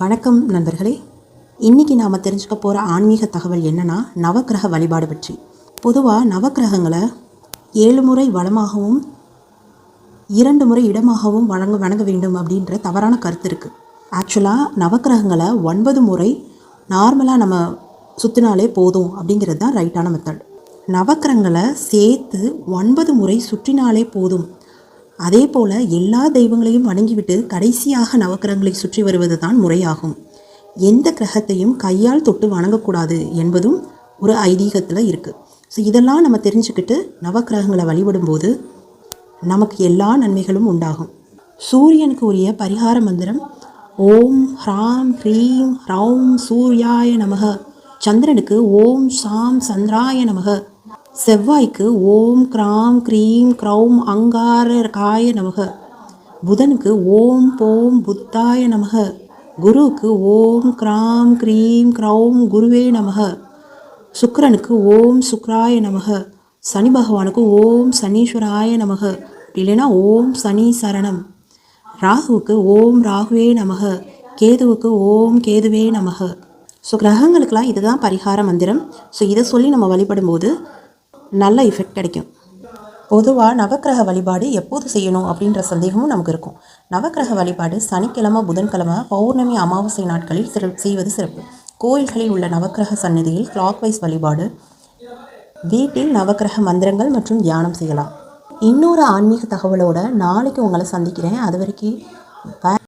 வணக்கம் நண்பர்களே. இன்றைக்கி நாம் தெரிஞ்சுக்க போகிற ஆன்மீக தகவல் என்னன்னா நவக்கிரக வழிபாடு பற்றி. பொதுவாக நவக்கிரகங்களை ஏழு முறை வளமாகவும் இரண்டு முறை இடமாகவும் வழங்க வணங்க வேண்டும் அப்படின்ற தவறான கருத்து இருக்குது ஆக்சுவலாக நவக்கிரகங்களை ஒன்பது முறை நார்மலாக நம்ம சுற்றினாலே போதும் அப்படிங்கிறது தான் ரைட்டான மெத்தட் நவக்கிரகங்களை சேர்த்து ஒன்பது முறை சுற்றினாலே போதும் அதே போல் எல்லா தெய்வங்களையும் வணங்கிவிட்டு கடைசியாக நவக்கிரகங்களை சுற்றி வருவது தான் முறையாகும். எந்த கிரகத்தையும் கையால் தொட்டு வணங்கக்கூடாது என்பதும் ஒரு ஐதீகத்தில் இருக்குது ஸோ இதெல்லாம் நம்ம தெரிஞ்சுக்கிட்டு நவக்கிரகங்களை வழிபடும்போது நமக்கு எல்லா நன்மைகளும் உண்டாகும். சூரியனுக்கு உரிய பரிகார மந்திரம் ஓம் ஹ்ராம் ஹ்ரீம் ஹ்ரௌம் சூர்யாய நமக. சந்திரனுக்கு ஓம் சாம் சந்திராய நமக. செவ்வாய்க்கு ஓம் கிராம் க்ரீம் க்ரௌம் அங்காரகாய நமக. புதனுக்கு ஓம் போம் புத்தாய நமக. குருவுக்கு ஓம் கிராம் க்ரீம் க்ரௌம் குருவே நமக. சுக்கரனுக்கு ஓம் சுக்ராய நமக. சனி பகவானுக்கு ஓம் சனீஸ்வராய நமக. அப்படி இல்லைன்னா ஓம் சனி சரணம் ராகுவுக்கு ஓம் ராகுவே நமக. கேதுவுக்கு ஓம் கேதுவே நமக. ஸோ கிரகங்களுக்கெல்லாம் இதுதான் பரிகார மந்திரம். ஸோ இதை சொல்லி நம்ம வழிபடும்போது நல்ல எஃபெக்ட் கிடைக்கும். பொதுவாக நவக்கிரக வழிபாடு எப்போது செய்யணும் அப்படின்ற சந்தேகமும் நமக்கு இருக்கும். நவக்கிரக வழிபாடு சனிக்கிழமை புதன்கிழமை பௌர்ணமி அமாவாசை நாட்களில் சிற செய்வது சிறப்பு. கோயில்களில் உள்ள நவக்கிரக சந்நிதியில் கிளாக்வைஸ் வழிபாடு. வீட்டில் நவக்கிரக மந்திரங்கள் மற்றும் தியானம் செய்யலாம். இன்னொரு ஆன்மீக தகவலோட நாளைக்கு உங்களை சந்திக்கிறேன். அது வரைக்கும்.